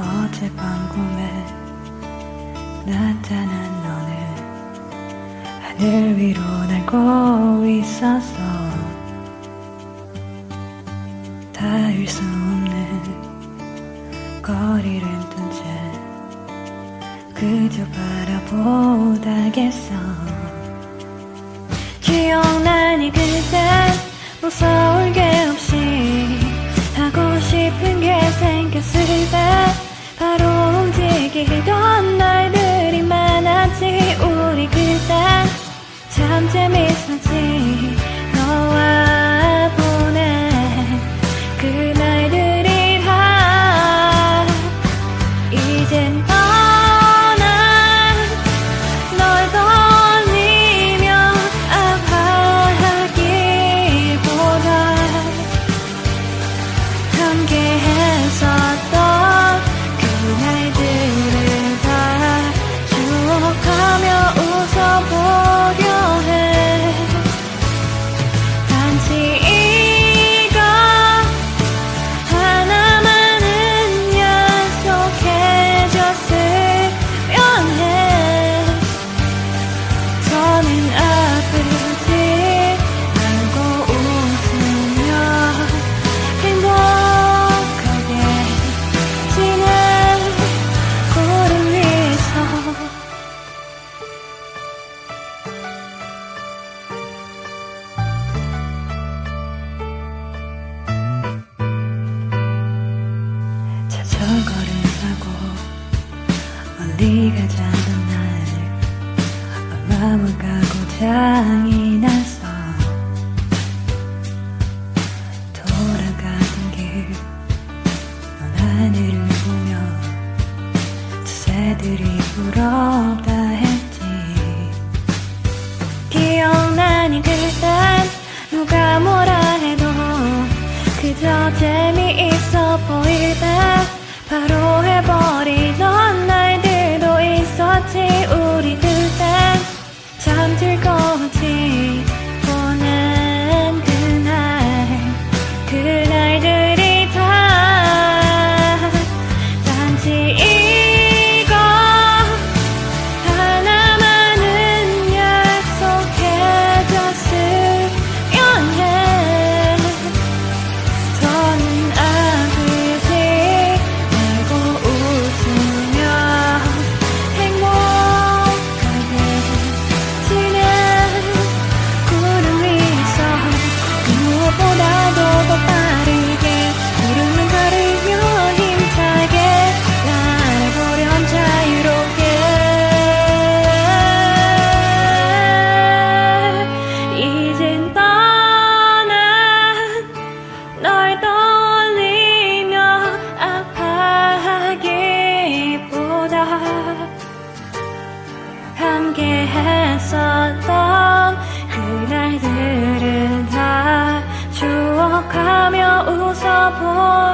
어젯밤 꿈에 나타난 너는 하늘 위로 날고 있었어. 닿을 수 없는 거리를 둔 채 그저 바라보다겠어. 기억나니 그때 무서운 Christmas Eve. 감옥가 고장이 나서 돌아가던 길 넌 하늘을 보며 새들이 함께 했었던 그날들은 다 추억하며 웃어보